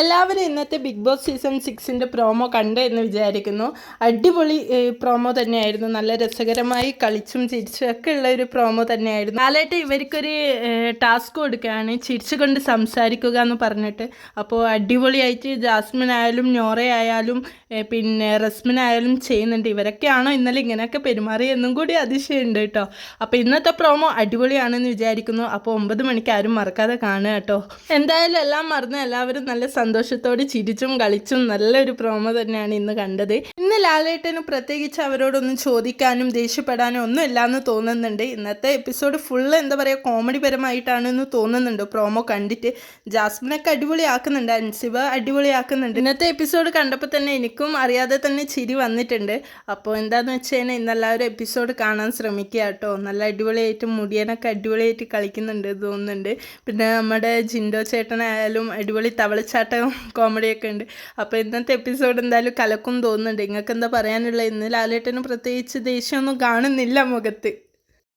എല്ലാവരും ഇന്നത്തെ big boss season സിക്സിന്റെ പ്രോമോ കണ്ട് എന്ന് വിചാരിക്കുന്നു. അടിപൊളി പ്രോമോ തന്നെയായിരുന്നു. നല്ല രസകരമായി കളിച്ചും ചിരിച്ചും ഒക്കെ ഉള്ള ഒരു പ്രോമോ തന്നെയായിരുന്നു. നാലായിട്ട് ഇവർക്കൊരു ടാസ്ക് കൊടുക്കുകയാണ്. ചിരിച്ചുകൊണ്ട് സംസാരിക്കുക എന്ന് പറഞ്ഞിട്ട്. അപ്പോൾ അടിപൊളിയായിട്ട് ജാസ്മിൻ ആയാലും നോറ ആയാലും പിന്നെ റസ്മിൻ ആയാലും ചെയ്യുന്നുണ്ട്. ഇവരൊക്കെയാണോ ഇന്നലെ ഇങ്ങനെയൊക്കെ പെരുമാറിയെന്നും കൂടി അതിശയമുണ്ട് കേട്ടോ. അപ്പോൾ ഇന്നത്തെ പ്രോമോ അടിപൊളിയാണെന്ന് വിചാരിക്കുന്നു. അപ്പോൾ ഒമ്പത് മണിക്ക് ആരും മറക്കാതെ കാണുക കേട്ടോ. എന്തായാലും എല്ലാം മറന്ന് എല്ലാവരും നല്ല സന്തോഷത്തോടെ ചിരിച്ചും കളിച്ചും നല്ലൊരു പ്രോമ തന്നെയാണ് ഇന്ന് കണ്ടത്. ലാലേട്ടന് പ്രത്യേകിച്ച് അവരോടൊന്നും ചോദിക്കാനും ദേഷ്യപ്പെടാനും ഒന്നും ഇല്ലാന്ന് തോന്നുന്നുണ്ട്. ഇന്നത്തെ എപ്പിസോഡ് ഫുള്ള് എന്താ പറയുക കോമഡി പരമായിട്ടാണെന്ന് തോന്നുന്നുണ്ട്. പ്രോമോ കണ്ടിട്ട് ജാസ്മിനൊക്കെ അടിപൊളിയാക്കുന്നുണ്ട് അൻസിബ അടിപൊളിയാക്കുന്നുണ്ട്. ഇന്നത്തെ എപ്പിസോഡ് കണ്ടപ്പോൾ തന്നെ എനിക്കും അറിയാതെ തന്നെ ചിരി വന്നിട്ടുണ്ട്. അപ്പോൾ എന്താന്ന് വെച്ച് കഴിഞ്ഞാൽ ഇന്നെല്ലാവരും എപ്പിസോഡ് കാണാൻ ശ്രമിക്കുക കേട്ടോ. നല്ല അടിപൊളിയായിട്ട് മുടിയനൊക്കെ അടിപൊളിയായിട്ട് കളിക്കുന്നുണ്ട് തോന്നുന്നുണ്ട്. പിന്നെ നമ്മുടെ ജിൻഡോ ചേട്ടനായാലും അടിപൊളി തവളച്ചാട്ടം കോമഡിയൊക്കെ ഉണ്ട്. അപ്പോൾ ഇന്നത്തെ എപ്പിസോഡ് എന്തായാലും കലക്കും തോന്നുന്നുണ്ട്. നിങ്ങൾക്ക് എന്താ പറയാനുള്ളത് ഇന്ന് ലാലേട്ടന് പ്രത്യേകിച്ച് ദേഷ്യമൊന്നും കാണുന്നില്ല മുഖത്ത്.